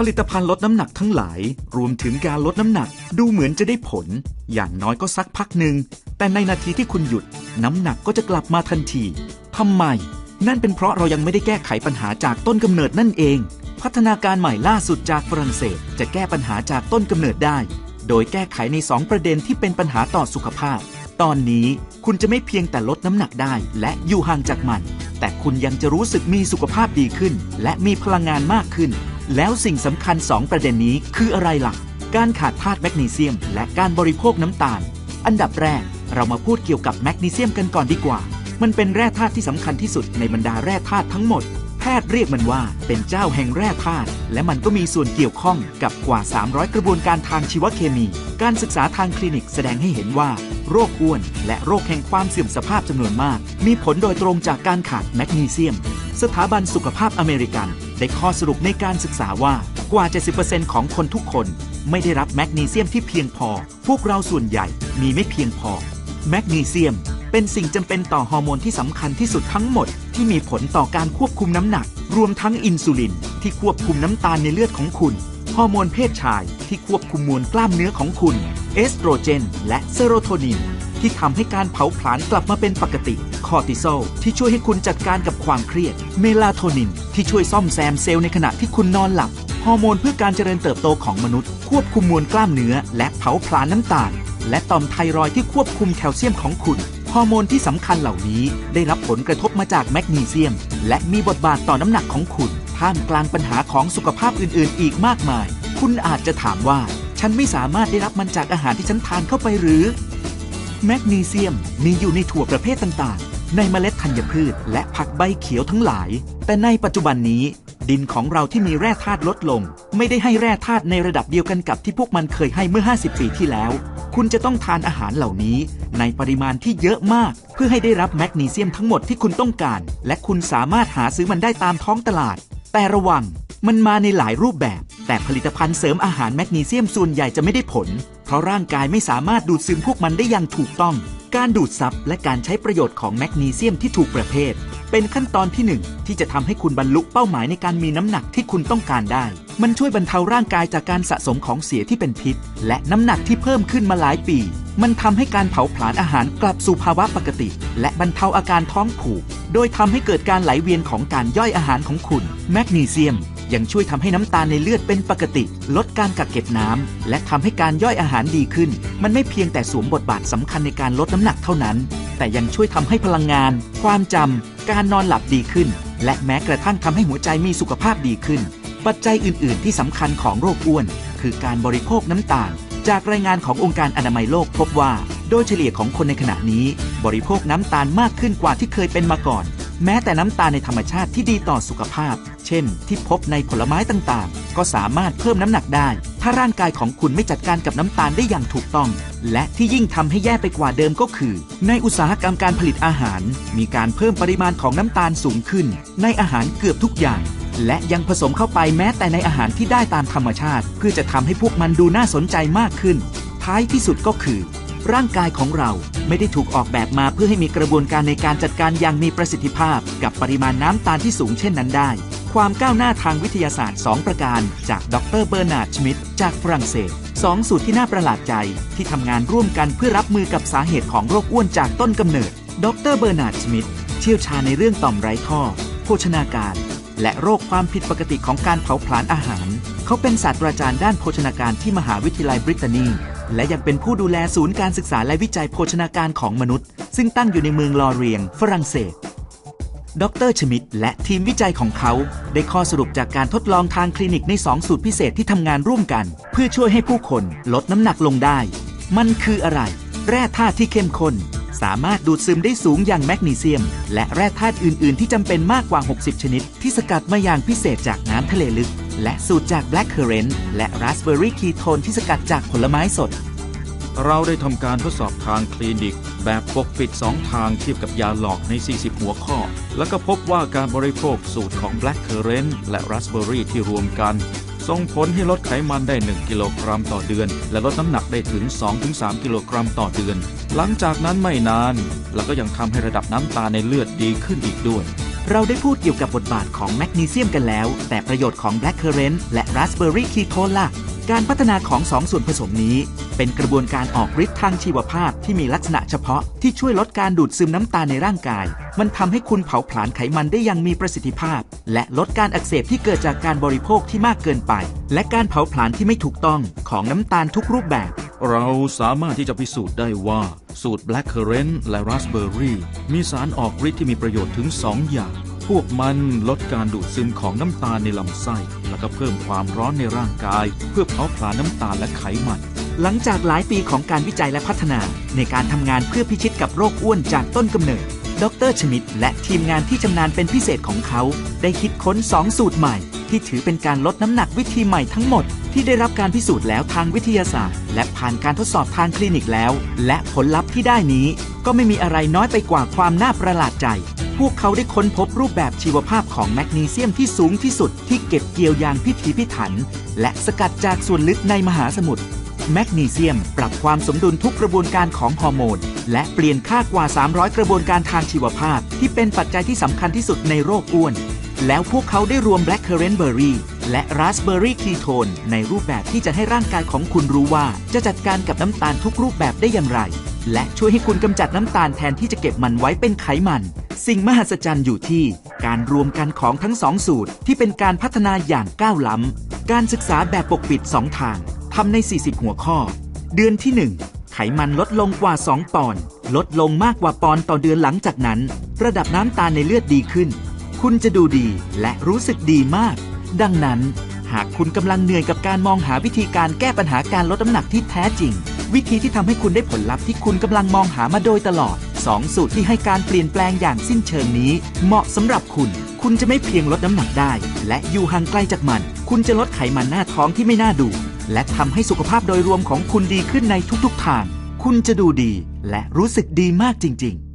ผลิตภัณฑ์ลดน้ำหนักทั้งหลาย รวมถึงการลดน้ำหนักดูเหมือนจะได้ผล อย่างน้อยก็สักพักหนึ่ง แต่ในนาทีที่คุณหยุด น้ำหนักก็จะกลับมาทันทีทำไม นั่นเป็นเพราะเรายังไม่ได้แก้ไขปัญหาจากต้นกำเนิดนั่นเอง พัฒนาการใหม่ล่าสุดจากฝรั่งเศส จะแก้ปัญหาจากต้นกำเนิดได้ โดยแก้ไขใน 2 ประเด็นที่เป็นปัญหาต่อสุขภาพ ตอนนี้คุณจะไม่เพียงแต่ลดน้ำหนักได้ และอยู่ห่างจากมัน แต่คุณยังจะรู้สึกมีสุขภาพดีขึ้น และมีพลังงานมากขึ้น แล้วสิ่งสำคัญ 2 ประเด็นนี้คืออะไรล่ะการขาดธาตุแมกนีเซียม และการบริโภคน้ำตาล อันดับแรกเรามาพูดเกี่ยวกับแมกนีเซียมกันก่อนดีกว่า มันเป็นแร่ธาตุที่สำคัญที่สุดในบรรดาแร่ธาตุทั้งหมด แพทย์เรียกมันว่าเป็นเจ้าแห่งแร่ธาตุและมันก็มีส่วนเกี่ยวข้องกับกว่า 300 กระบวนการทางชีวเคมี การศึกษาทางคลินิกแสดงให้เห็นว่า โรคอ้วนและโรคแห่งความเสื่อมสภาพจำนวนมาก มีผลโดยตรงจากการขาดแมกนีเซียม สถาบันสุขภาพอเมริกัน ได้ข้อสรุปในการศึกษาว่ากว่า 70%ของคนทุกคนไม่ได้รับแมกนีเซียมที่เพียงพอ พวกเราส่วนใหญ่มีไม่เพียงพอ แมกนีเซียมเป็นสิ่งจำเป็นต่อฮอร์โมนที่สำคัญที่สุดทั้งหมด ที่มีผลต่อการควบคุมน้ำหนัก รวมทั้งอินซูลิน ที่ควบคุมน้ำตาลในเลือดของคุณ ฮอร์โมนเพศชายที่ควบคุมมวลกล้ามเนื้อของคุณ เอสโตรเจน และเซโรโทนิน ที่ทำให้การเผาผลาญกลับมาเป็นปกติ คอร์ติซอลที่ช่วยให้คุณจัดการกับความเครียด เมลาโทนิน ที่ช่วยซ่อมแซมเซลล์ในขณะที่คุณนอนหลับ ฮอร์โมนเพื่อการเจริญเติบโตของมนุษย์ ควบคุมมวลกล้ามเนื้อ และเผาผลาญน้ำตาล และต่อมไทรอยที่ควบคุมแคลเซียมของคุณ ฮอร์โมนที่สำคัญเหล่านี้ ได้รับผลกระทบมาจากแมกนีเซียม และมีบทบาทต่อน้ำหนักของคุณท่ามกลางปัญหาของสุขภาพอื่น ๆ อีกมากมาย คุณอาจจะถามว่า ฉันไม่สามารถได้รับมันจากอาหารที่ฉันทานเข้าไปหรือ แมกนีเซียมมีอยู่ในถั่วประเภทต่างๆ ในเมล็ดธัญพืชและผักใบเขียวทั้งหลาย แต่ในปัจจุบันนี้ ดินของเราที่มีแร่ธาตุลดลง ไม่ได้ให้แร่ธาตุในระดับเดียวกันกับที่พวกมันเคยให้เมื่อ 50 ปีที่แล้ว คุณจะต้องทานอาหารเหล่านี้ ในปริมาณที่เยอะมาก เพื่อให้ได้รับแมกนีเซียมทั้งหมดที่คุณต้องการ และคุณสามารถหาซื้อมันได้ตามท้องตลาด แต่ระวังมันมาในหลายรูปแบบ แต่ผลิตภัณฑ์เสริมอาหารแมกนีเซียมส่วนใหญ่จะไม่ได้ผล เพราะร่างกายไม่สามารถดูดซึมพวกมันได้อย่างถูกต้อง การดูดซับและการใช้ประโยชน์ของแมกนีเซียมที่ถูกประเภท เป็นขั้นตอนที่หนึ่งที่จะทำให้คุณบรรลุเป้าหมายในการมีน้ำหนักที่คุณต้องการได้ มันช่วยบรรเทาร่างกายจากการสะสมของเสียที่เป็นพิษ และน้ำหนักที่เพิ่มขึ้นมาหลายปี มันทำให้การเผาผลาญอาหารกลับสู่ภาวะปกติ และบรรเทาอาการท้องผูก โดยทำให้เกิดการไหลเวียนของการย่อยอาหารของคุณ แมกนีเซียม ยังช่วยทำให้น้ำตาลในเลือดเป็นปกติ ลดการกักเก็บน้ำและทำให้การย่อยอาหารดีขึ้น มันไม่เพียงแต่สวมบทบาทสำคัญในการลดน้ำหนักเท่านั้น แต่ยังช่วยทำให้พลังงาน ความจำการนอนหลับดีขึ้น และแม้กระทั่งทำให้หัวใจมีสุขภาพดีขึ้น ปัจจัยอื่น ๆ ที่สำคัญของโรคอ้วน คือการบริโภคน้ำตาล จากรายงานขององค์การอนามัยโลกพบว่า โดยเฉลี่ยของคนในขณะนี้ บริโภคน้ำตาลมากขึ้นกว่าที่เคยเป็นมาก่อน แม้แต่น้ำตาลในธรรมชาติที่ดีต่อสุขภาพ เช่น ที่พบในผลไม้ต่างๆ ก็สามารถเพิ่มน้ำหนักได้ ถ้าร่างกายของคุณไม่จัดการกับน้ำตาลได้อย่างถูกต้อง และที่ยิ่งทำให้แย่ไปกว่าเดิมก็คือ ในอุตสาหกรรมการผลิตอาหาร มีการเพิ่มปริมาณของน้ำตาลสูงขึ้น ในอาหารเกือบทุกอย่าง และยังผสมเข้าไปแม้แต่ในอาหารที่ได้ตามธรรมชาติ เพื่อจะทำให้พวกมันดูน่าสนใจมากขึ้น ท้ายที่สุดก็คือร่างกายของเราไม่ได้ถูกออกแบบมาเพื่อให้มีกระบวนการในการจัดการอย่างมีประสิทธิภาพ กับปริมาณน้ำตาลที่สูงเช่นนั้นได้ ความก้าวหน้าทางวิทยาศาสตร์ 2 ประการจากดรเบอร์นาร์ดชมิดจากฝรั่งเศสสองสูตรที่น่าประหลาดใจ ที่ทำงานร่วมกันเพื่อรับมือกับสาเหตุของโรคอ้วนจากต้นกำเนิด ดรเบอร์นาร์ดชมิดเชี่ยวชาญในเรื่องต่อมไร้ท่อ โภชนาการ และโรคความผิดปกติของการเผาผลาญอาหาร เขาเป็นศาสตราจารย์ด้านโภชนาการที่มหาวิทยาลัยบริตานีและยังเป็นผู้ดูแลศูนย์การศึกษาและวิจัยโภชนาการของมนุษย์ ซึ่งตั้งอยู่ในเมืองลอเรียง ฝรั่งเศส ดรชมิดและทีมวิจัยของเขา ได้ข้อสรุปจากการทดลองทางคลินิกใน 2 สูตรพิเศษที่ทำงานร่วมกัน เพื่อช่วยให้ผู้คนลดน้ำหนักลงได้ มันคืออะไร แร่ธาตุที่เข้มข้น สามารถดูดซึมได้สูงอย่างแมกนีเซียม และแร่ธาตุอื่น ๆ ที่จำเป็นมากกว่า 60 ชนิด ที่สกัดมาอย่างพิเศษจากน้ำทะเลลึก และสูตรจากแบล็คเคอร์เรนและราสเบอร์รี่คีโทนที่สกัดจากผลไม้สด เราได้ทำการทดสอบทางคลินิก แบบปกปิด 2 ทางเทียบกับยาหลอกใน 40 หัวข้อ แล้วก็พบว่าการบริโภคสูตรของ Black Currant และ Raspberry ที่รวมกัน ส่งผลให้ลดไขมันได้ 1 กิโลกรัมต่อเดือน และลดน้ำหนักได้ถึง 2-3 กิโลกรัมต่อเดือน หลังจากนั้นไม่นานเราก็ยังทำให้ระดับน้ำตาในเลือดดีขึ้นอีกด้วยเราได้พูดเกี่ยวกับบทบาทของแมกนีเซียมกันแล้ว แต่ประโยชน์ของแบล็คเคอร์เรนและราสเบอร์รี่คีโทนล่ะ การพัฒนาของสองส่วนผสมนี้ เป็นกระบวนการออกฤทธิ์ทางชีวภาพที่มีลักษณะเฉพาะที่ช่วยลดการดูดซึมน้ำตาลในร่างกาย มันทำให้คุณเผาผลาญไขมันได้อยังมีประสิทธิภาพ และลดการอักเสบที่เกิดจากการบริโภคที่มากเกินไป และการเผาผลาญที่ไม่ถูกต้องของน้ำตาลทุกรูปแบบ เราสามารถที่จะพิสูจน์ได้ว่า สูตร Black Currant และ Raspberry มีสารออกฤทธิ์ที่มีประโยชน์ถึง 2 อย่าง พวกมันลดการดูดซึมของน้ำตาลในลำไส้ แล้วก็เพิ่มความร้อนในร่างกาย เพื่อเผาผลาญน้ำตาลและไขมัน หลังจากหลายปีของการวิจัยและพัฒนา ในการทำงานเพื่อพิชิตกับโรคอ้วนจากต้นกำเนิด ดรชมิดและทีมงานที่ชำนาญเป็นพิเศษของเขา ได้คิดค้น 2 สูตรใหม่ ที่ถือเป็นการลดน้ำหนักวิธีใหม่ทั้งหมด ที่ได้รับการพิสูจน์แล้วทางวิทยาศาสตร์ และผ่านการทดสอบทางคลินิกแล้ว และผลลัพธ์ที่ได้นี้ ก็ไม่มีอะไรน้อยไปกว่าความน่าประหลาดใจ พวกเขาได้ค้นพบรูปแบบชีวภาพของแมกนีเซียมที่สูงที่สุดที่เก็บเกี่ยวอย่างพิถีพิถัน และสกัดจากส่วนลึกในมหาสมุทรแมกนีเซียมปรับความสมดุลทุกกระบวนการของฮอร์โมน และเปลี่ยนค่ากว่า 300 กระบวนการทางชีวภาพ ที่เป็นปัจจัยที่สำคัญที่สุดในโรคอ้วน แล้วพวกเขาได้รวมแบล็กเคอร์เรนเบอรี่ และ Raspberry Ketone ในรูปแบบที่จะให้ร่างกายของคุณรู้ว่า จะจัดการกับน้ำตาลทุกรูปแบบได้อย่างไร และช่วยให้คุณกำจัดน้ำตาลแทนที่จะเก็บมันไว้เป็นไขมัน สิ่งมหัศจรรย์อยู่ที่ การรวมกันของทั้งสองสูตร ที่เป็นการพัฒนาอย่างก้าวล้ำการศึกษาแบบปกปิด 2 ทางทำใน 40 หัวข้อ เดือนที่ 1ไขมันลดลงกว่า 2 ปอนด์ ลดลงมากกว่าปอนด์ต่อเดือนหลังจากนั้น ระดับน้ำตาลในเลือดดีขึ้น คุณจะดูดีและรู้สึกดีมาก ดังนั้น หากคุณกำลังเหนื่อยกับการมองหาวิธีการแก้ปัญหาการลดน้ำหนักที่แท้จริง วิธีที่ทำให้คุณได้ผลลัพธ์ที่คุณกำลังมองหามาโดยตลอด 2 สูตรที่ให้การเปลี่ยนแปลงอย่างสิ้นเชิงนี้ เหมาะสำหรับคุณ คุณจะไม่เพียงลดน้ำหนักได้ และอยู่ห่างไกลจากมัน คุณจะลดไขมันหน้าท้องที่ไม่น่าดู และทำให้สุขภาพโดยรวมของคุณดีขึ้นในทุกๆทาง คุณจะดูดี และรู้สึกดีมากจริง ๆ